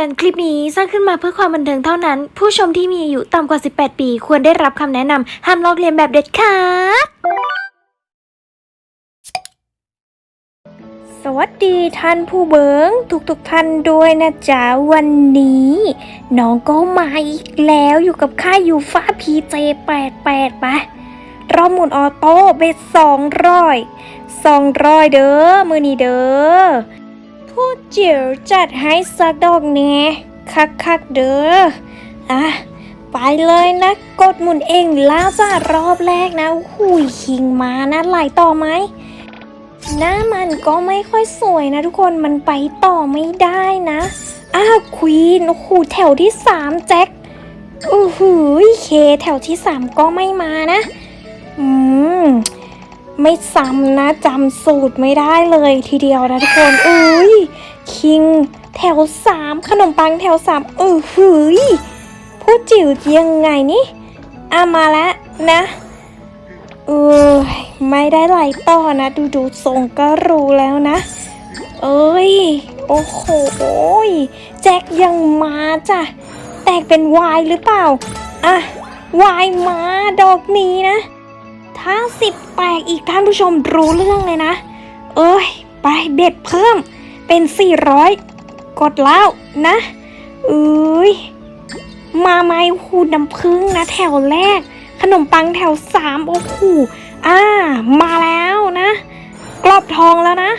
อน คลิปนี้สร้างขึ้นมาเพื่อความบันเทิงเท่านั้น ผู้ชมที่มีอายุต่ำกว่า 18 ปี ควรได้รับคำแนะนำห้ามลอกเลียนแบบเด็ดขาด สวัสดีท่านผู้เบิงทุกๆท่านด้วยนะจ๊ะ วันนี้ น้องก็มาอีกแล้วอยู่กับค่ายยูฟ่าพีเจ88ปะรอบหมุนออโต้เบ็ดสองร้อยสองร้อยเด้อมือนี้เด้อ ผู้จิ๋วจัดให้สักดอกเนี้คักคักๆเด้ออะไปเลยนะ กดหมุนเองล้วจ้ารอบแรกนะหุยคิงมานะไหลต่อไหมหน้ามันก็ไม่ค่อยสวยนะทุกคนมันไปต่อไม่ได้นะอ้าวควีนโอ้โหแถวที่สามแจ็คอือหือเคแถวที่สามก็ไม่มานะ อืม ไม่ซ้ำนะจำสูตรไม่ได้เลยทีเดียวนะทุกคนเอ้ยคิงแถวสามขนมปังแถวสามเออหืยผู้จิ๋วยังไงนี่อะมาแล้วนะเออไม่ได้ไหลต่อนะ ดูดูทรงก็รู้แล้วนะ เอ้ย โอ้โหแจ็คยังมาจ้ะ แตกเป็นวายหรือเปล่า อะวายมาดอกนี้นะ ถ้าสิบแตกอีกท่านผู้ชมรู้เรื่องเลยนะ เอ้ย ไปเบ็ดเพิ่มเป็น 400 กดแล้วนะ เอ้ย มาไหมหูน้ำพึ่งนะแถวแรก ขนมปังแถวสามโอ้โหอ่า มาแล้วนะ กรอบทองแล้วนะ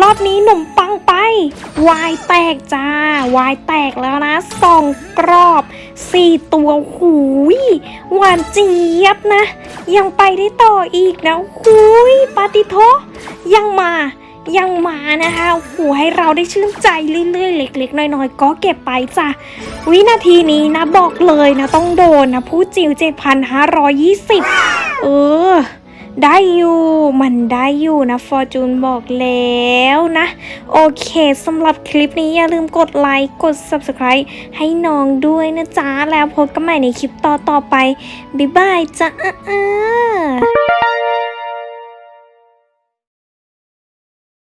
รอบนี้ขนมปังไป วายแตกจ้า วายแตกแล้วนะสองกรอบสี่ตัวหูยหวานเจี๊ยบนะ ยังไปได้ต่ออีกนะคุยปาติโทยังมายังมานะคะโอ้โหให้เราได้ชื่นใจเรื่อยๆเล็ก ๆ น้อยๆ ก็เก็บไปจ้ะ วินาทีนี้นะบอกเลยนะต้องโดนนะ ผู้จิ๋ว7,520 เออ ได้อยู่ มันได้อยู่นะฟอร์จูนบอกแล้วนะ โอเคสำหรับคลิปนี้อย่าลืมกดไลค์ กด Subscribe ให้น้องด้วยนะจ๊ะ แล้วพบกันใหม่ในคลิปต่อๆไป บ๊ายบายจ้า